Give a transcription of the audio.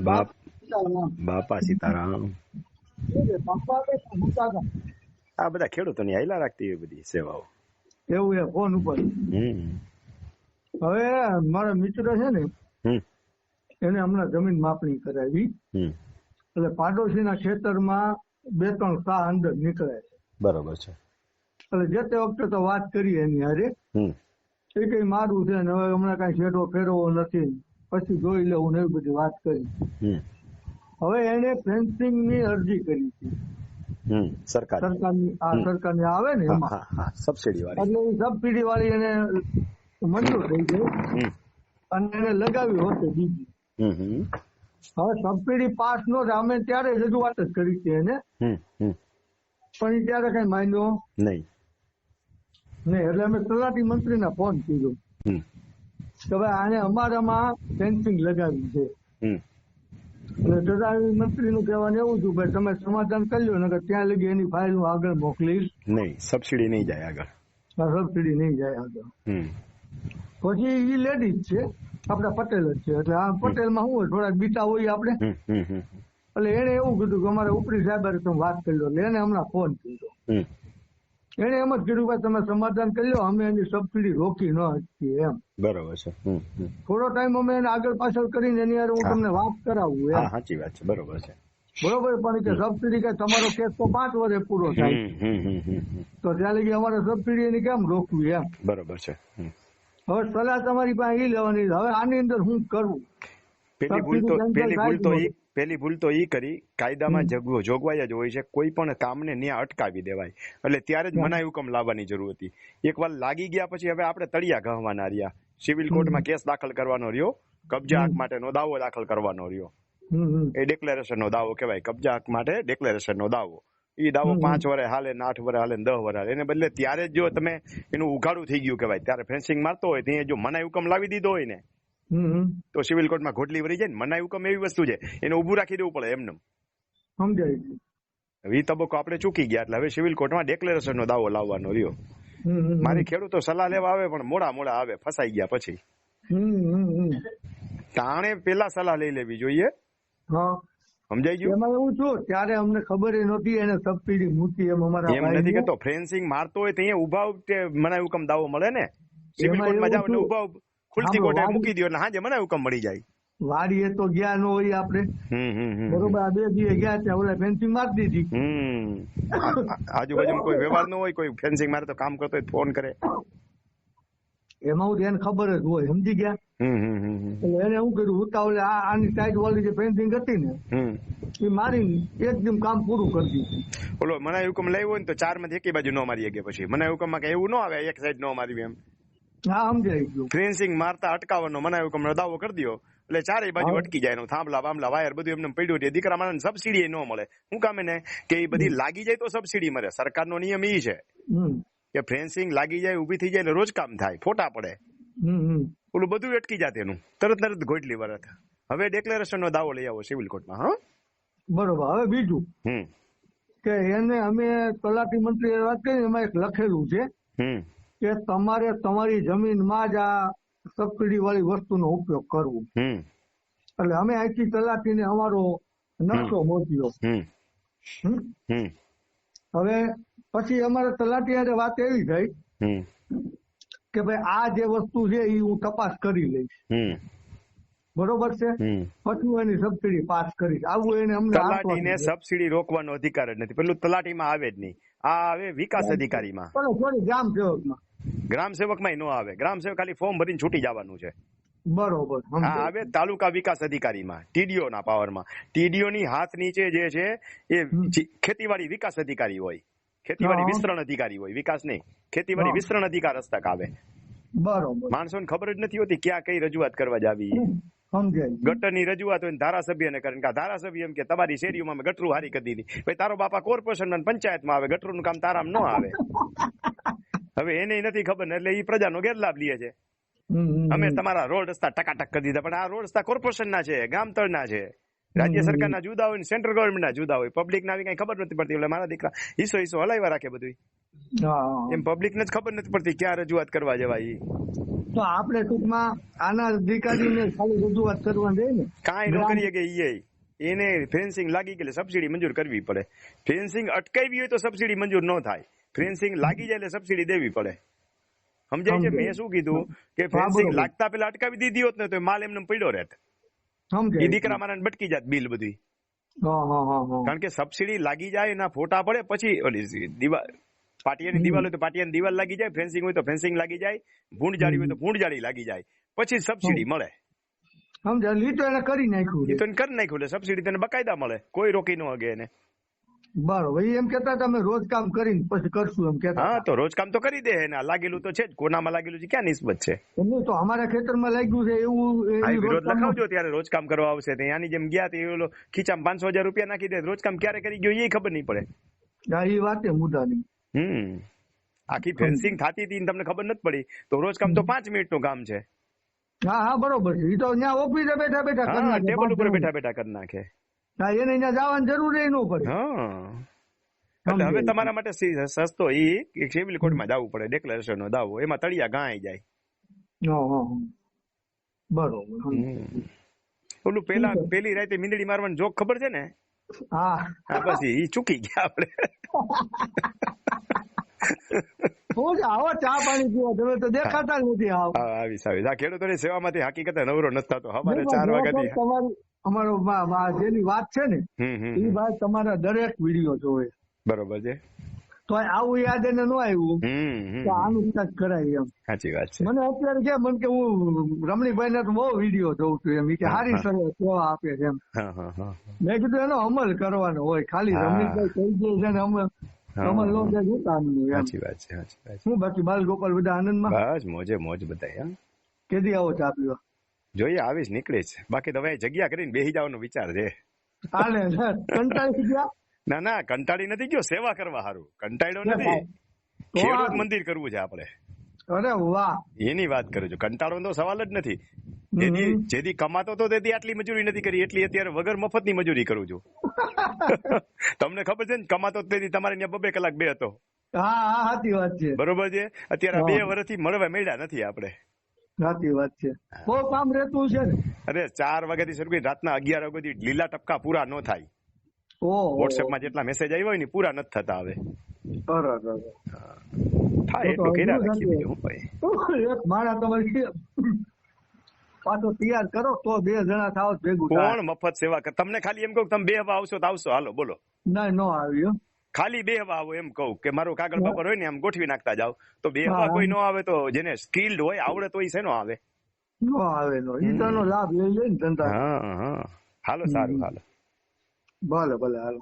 બાપ સીતારામ. બાપા સીતારામ આ બધા ખેડૂતોની હાઈલા રાખતી હોય બધી સેવાઓ એવું એ ફોન ઉપર હવે મારા મિત્ર છે ને એને હમણાં જમીન માપણી કરાવી હમ એટલે પાડોશીના ખેતરમાં બે ત્રણ સા અંદર નીકળે છે બરોબર છે એટલે જે તે વખતે તો વાત કરી એની હારે હમ એ કઈ મારું છે ને હવે હમણાં કઈ શેડો ફેરવો નથી પછી જોઈ લેવું એવી બધી વાત કરી. હવે એને ફેન્સિંગની અરજી કરી હતી સરકાર સરકારની. આ સરકારની આવે ને એમાં. સબસિડી વાળી એટલે એ સબસિડી વાળી એને મંજૂર થઈ ગઈ. અને એને લગાવી હોતે બીજી. હવે સબસિડી પાસ નો અમે ત્યારે રજૂઆત જ કરી હતી એને. પણ ત્યારે કઈ માન્યો નહીં. નહીં એટલે અમે તલાટી મંત્રીને ફોન કર્યો. કે ભાઈ આને અમારામાં ફેન્સિંગ લગાવી છે એટલે તલાટી મંત્રીનું કહેવાનું એવું હતું ભાઈ તમે સમાધાન કરી લો નકર ત્યાં લગી એની ફાઇલ હું આગળ મોકલીશ નહીં સબસિડી નહીં જાય આગળ સબસિડી નહીં જાય આગળ હમ પછી એ લેડીઝ છે આપડા પટેલ જ છે એટલે આ પટેલમાં શું હું થોડાક બીટા હોય આપણે એટલે એને એવું કીધું કે અમારે ઉપરી સાહેબ તમે વાત કરી લો એટલે એને હમણાં ફોન કર્યો એને એમ જ કીધું કે તમે સમાધાન કરી લો અમે એની સબસિડી રોકી ન શકીએ એમ. બરોબર છે. થોડો ટાઈમ અમે એને આગળ પાછળ કરીને એની હું તમને વાત કરાવું એમ. સાચી વાત છે બરોબર છે. બરોબર પણ કે સબસિડી કે તમારો કેસ તો પાંચ વર્ષે પૂરો થાય. તો ત્યાં લગી અમારે સબસિડી એની કેમ રોકવી એમ? બરોબર છે હવે સલાહ તમારી પાસે એ લેવાની હવે આની અંદર હું કરવું પેલી ભૂલ તો પેલી ભૂલ તો થાય? પેલી ભૂલ તો એ કરી કાયદામાં જગવો જોગવાઈ જ હોય છે કોઈ પણ કામને ત્યાં અટકાવી દેવાય. એટલે ત્યારે જ મનાઈ હુકમ લાવવાની જરૂર હતી. એકવાર લાગી ગયા પછી હવે આપણે તળિયા ગહવાના રહ્યા. સિવિલ કોર્ટમાં કેસ દાખલ કરવાનો રહ્યો કબજા હક માટેનો દાવો દાખલ કરવાનો રહ્યો. એ ડિક્લેરેશનનો દાવો કહેવાય કબજા હક માટે ડિક્લેરેશનનો દાવો. એ દાવો પાંચ વર્ષ હાલે ને આઠ વરે હાલે ને દસ વરે હાલે. એને બદલે ત્યારે જો તમે એનું ઉઘાડું થઈ ગયું કહેવાય ત્યારે ફેન્સિંગ મારતો હોય ત્યાં જો મનાઈ હુકમ લાવી દીધો હોય ને તો સિવિલ કોર્ટમાં ઘોટલી વળી જાય ને મનાઈ કમ એવી વસ્તુ છે એને ઊભું રાખી દેવું પડે એમને સમજાય છે. હવે તબક્કો આપણે ચૂકી ગયા એટલે હવે સિવિલ કોર્ટમાં ડિક્લેરેશનનો દાવો લાવવાનો રહ્યો. મારી ખેડૂતો સલાહ લેવા આવે પણ મોડા મોડા આવે ફસાઈ ગયા પછી. તાણે પેલા સલાહ લઈ લેવી જોઈએ. હા. સમજાઈ ગયું? એમાં એવું છું ત્યારે અમને ખબર એ નહોતી એને સબસિડી મૂકી એમ અમારા એમ નથી કેતો ફ્રેન્સિંગ મારતો હોય ત્યાં ઊભા મને એવું કમ દાવો મળે ને? સિવિલ કોર્ટમાં જાવ એટલે ઊભા ખુલતી કોટે મૂકી દો એટલે હાજે મને હુકમ મળી જાય. વાડીએ તો ગયા ન હોય આપણે. બરોબર આ બે દિવસ ગયા ત્યાં ઓલા ફેન્સિંગ મારી દીધી. હમ. આ- આ- આજુબાજુમાં કોઈ વ્યવહાર ન હોય કોઈ ફેન્સિંગ મારે તો કામ કરતો હોય ફોન કરે. એમાં હું એને ખબર જ હોય સમજી ગયા. એટલે એને શું કર્યું ઉતાવળે આ આની સાઈડ વાળી જે ફેન્સિંગ હતી ને એ મારી એકદમ કામ પૂરું કરી દીધું. ઓલો મને હુકમ લાવ્યો ને તો ચારમાંથી એકી બાજુ ન મારી શકે પછી. મને હુકમમાં કે એવું ન આવે એક સાઈડ ન મારી એમ. હા સમજાઈ ગયું. ફેન્સિંગ મારતા અટકાવવાનો મનાઈ હુકમ નો દાવો કરી દો એટલે ચારેય બાજુ અટકી જાય થાંભલા બાંભલા વાયર બધું એમને પડ્યું રહે દીકરા માણસ સબસિડી ન મળે. હું કામ એને? કે એ બધી લાગી જાય તો સબસિડી મળે. સરકારનો નિયમ એ છે. કે ફેન્સિંગ લાગી જાય ઊભી થઈ જાય એટલે રોજ કામ થાય. ફોટા પડે. ઓલું બધું અટકી જાય એનું. તરત તરત ગોટલી વરત. હવે ડિક્લેરેશન નો દાવો લઈ આવો સિવિલ કોર્ટમાં હા. બરોબર. હવે બીજું. હમ. કે એને અમે તલાટી મંત્રી વાત કરી એમાં એક લખેલું છે. હમ. કે તમારે તમારી જમીનમાં જ આ સબસિડી વાળી વસ્તુનો ઉપયોગ કરવો. એટલે અમે અહીંથી તલાટીને અમારો નકશો મોકલ્યો. હમ. હમ? હમ. હવે પછી અમારે તલાટી વાત એવી થઈ કે ભાઈ આ જે વસ્તુ છે એ હું તપાસ કરી લઈશ. બરોબર છે? પછી એની સબસિડી પાસ કરી આવું એને અમને તલાટીને સબસિડી રોકવાનો અધિકાર જ નથી. પેલું તલાટીમાં આવે જ નહીં. આ આવે વિકાસ અધિકારીમાં. પણ થોડી ગ્રામ સેવકમાં. ગ્રામ સેવકમાં ન આવે. ગ્રામ સેવક ખાલી ફોર્મ ભરીને છૂટી જવાનું છે. બરોબર હા. આવે તાલુકા વિકાસ અધિકારીમાં ટીડીઓ ના પાવરમાં. ટીડીઓ ની હાથ નીચે જે છે એ ખેતીવાડી વિકાસ અધિકારી હોય. ખેતીવાડી. વિસ્તરણ અધિકારી હોય વિકાસ નહીં. ખેતીવાડી. વિસ્તરણ અધિકાર હસ્તક આવે. બરોબર. માણસોને ખબર જ નથી હોતી ક્યાં કઈ રજૂઆત કરવા જાવી. સમજાય ગટરની રજૂઆત હોય ને ધારાસભ્યને કરે કે ધારાસભ્ય એમ કે તમારી શેરીઓમાં મેં ગટરું હારી કરી દીધી. ભાઈ તારો બાપા કોર્પોરેશન પંચાયતમાં આવે ગટરનું કામ તારામ ન આવે. હવે એને નથી ખબર ને એટલે એ પ્રજાનો ગેરલાભ લે છે. અમે તમારા રોડ રસ્તા ટકાટક કરી દીધા પણ આ રોડ રસ્તા કોર્પોરેશનના છે ગામતળના છે. રાજ્ય સરકારના જુદા હોય ને સેન્ટ્રલ ગવર્મેન્ટના જુદા હોય. પબ્લિક ના આવી કઈ ખબર નથી પડતી એટલે મારા દીકરા ઈસો ઈસો હલાવ્યા રાખે બધું. એમ પબ્લિક ને જ ખબર નથી પડતી ક્યાં રજૂઆત કરવા જવાય તો આપણે ટૂંકમાં આના અધિકારીને ખાલી રજૂઆત કરવા દે ને. કાંઈ ન કરીએ કે ઈએ એને ફેન્સિંગ લાગી ગયેલે સબસિડી મંજૂર કરવી પડે. ફેન્સિંગ અટકાવી હોય તો સબસિડી મંજૂર ન થાય. ફેન્સિંગ લાગી જાય એટલે સબસિડી દેવી પડે. સમજાય છે? મેં શું કીધું? કે ફેન્સિંગ લાગતા પેલા અટકાવી દીધી હોત ને તો માલ એમને પડ્યો રહેત. એ દીકરા મારા બટકી જાત બિલ બધી. કારણ કે સબસિડી લાગી જાય એના ફોટા પડે પછી દિવાલ પાટિયાની દિવાલ હોય તો પાટિયાની દિવાલ લાગી જાય ફેન્સિંગ હોય તો ફેન્સિંગ લાગી જાય ભૂંડ જાળી હોય તો ભૂંડ જાળી લાગી જાય. પછી સબસિડી મળે. સમજાય? તો એને કરી નાખ્યું તો એને કરી નાખ્યું એટલે સબસિડી તને બકાયદા મળે. કોઈ રોકી ન હગે એને. બરોબર. એમ કેતા તમે રોજ કામ કરીને પછી કરશું એમ કેતા હા તો રોજ કામ તો કરી દે એને. લાગેલું તો છે જ. કોનામાં લાગેલું છે ક્યાં નિસ્બત છે? એમની તો અમારા ખેતરમાં લાગ્યું છે એવું વિરોધ લખાવજો ત્યારે રોજ કામ કરવા આવશે. ત્યાંની જેમ ગયા તે ખીચામાં પાંચસો હજાર રૂપિયા નાખી દે. રોજ કામ ક્યારે કરી ગયો એ ખબર નહીં પડે. હા એ મુદ્દા મુદ્દાની. હમ. આખી ફેન્સિંગ થતી હતી તમને ખબર નથી પડી? તો રોજ કામ તો પાંચ મિનિટનું કામ છે. હા હા બરોબર એ તો ત્યાં ઓફિસે બેઠા બેઠા. ટેબલ ઉપર બેઠા બેઠા કરી નાખે. હા એને ત્યાં જવાની જરૂર નહીં ન પડે. હા. એટલે હવે તમારા માટે સસ્તો એ સિવિલ કોર્ટમાં જવું પડે ડિક્લેરેશન નો દાવો. એમાં તળિયા ગાય જાય. હા હા હા. બરોબર. ઓલું પેલા પેલી રાતે મીંદડી મારવાની જોક ખબર છે ને? હા ચૂકી ગયા આપણે છે આવો ચા પાણી પીવા તમે તો દેખાતા નથી આવ આવી આવીશ આવીશ આ ખેડૂતોની સેવામાંથી હકીકતે નવરો નથી થતો સવારે ચાર વાગ્યાથી તમારી અમારો જેની વાત છે ને એ વાત તમારા દરેક વીડિયો જોવે બરોબર છે તો આવું યાદ એને ન આવ્યું. તો આનું કંઈક કરાય એમ. સાચી વાત છે. મને અત્યારે કે મને કે હું રમણીભાઈ ને તો બહુ વીડિયો જોઉં છું એમ. કે સારી હા. સલાહ સેવા આપે છે એમ. હા હા હા મેં કીધું એનો અમલ કરવાનો હોય. ખાલી રમણીભાઈ કહી દે છે ને અમલ અમલ નો જાય શું કામનું સાચી વાત છે સાચી વાત છે. બાકી બાલ ગોપાલ બધા આનંદમાં? બસ મોજે મોજ બધાય એમ કેદી આવો ચા પીવા? જોઈએ આવીશ નીકળીશ. બાકી તમે જગ્યા કરીને બેસી જવાનો વિચાર છે. હાલે કંટાળી ગયા? ના ના કંટાળી નથી ગયો સેવા કરવા સારું કંટાળ્યો નથી. ખેડૂત મંદિર કરવું છે આપણે. અરે વાહ. એની વાત કરું છું. કંટાળો તો સવાલ જ નથી. જેથી જેથી કમાતો તો તેથી આટલી મજૂરી નથી કરી એટલી અત્યારે વગર મફતની મજૂરી કરું છું. તમને ખબર છે ને કમાતો તેથી તમારે ત્યાં બબે કલાક બે હતો. હા હા સાચી વાત છે. બરોબર છે? અત્યારે બે. વર્ષથી મળવા મળ્યા નથી આપણે. સાચી વાત છે. બહુ કામ રહેતું છે ને. અરે ચાર વાગ્યાથી શરૂ કરી રાતના અગિયાર વાગ્યાથી લીલા ટપકા પૂરા ન થાય. વોટ્સએપમાં જેટલા મેસેજ આવ્યા હોય ને પૂરા નથી થતા હવે. થાય એટલું કર્યા ભાઈ અરે. તમારી પાછો તૈયાર કરો તો બે જણા થાવ ભેગું કોણ મફત સેવા કરે? તમને ખાલી એમ કહું તમે બે હવા આવશો તો આવશો. હાલો બોલો. ના નો આવ્યો ખાલી બે હવા આવો એમ કહું કે મારું કાગળ પેપર હોય ને આમ ગોઠવી નાખતા જાવ તો બે હવા કોઈ ન આવે તો જેને સ્કિલ્ડ હોય આવડે તો એ શેનો આવે? નો આવે નો. ઈ તો લાભ લઈ લે ને ધંધા. હા હા. હાલો સારું હાલો. ભલે ભલે હાલો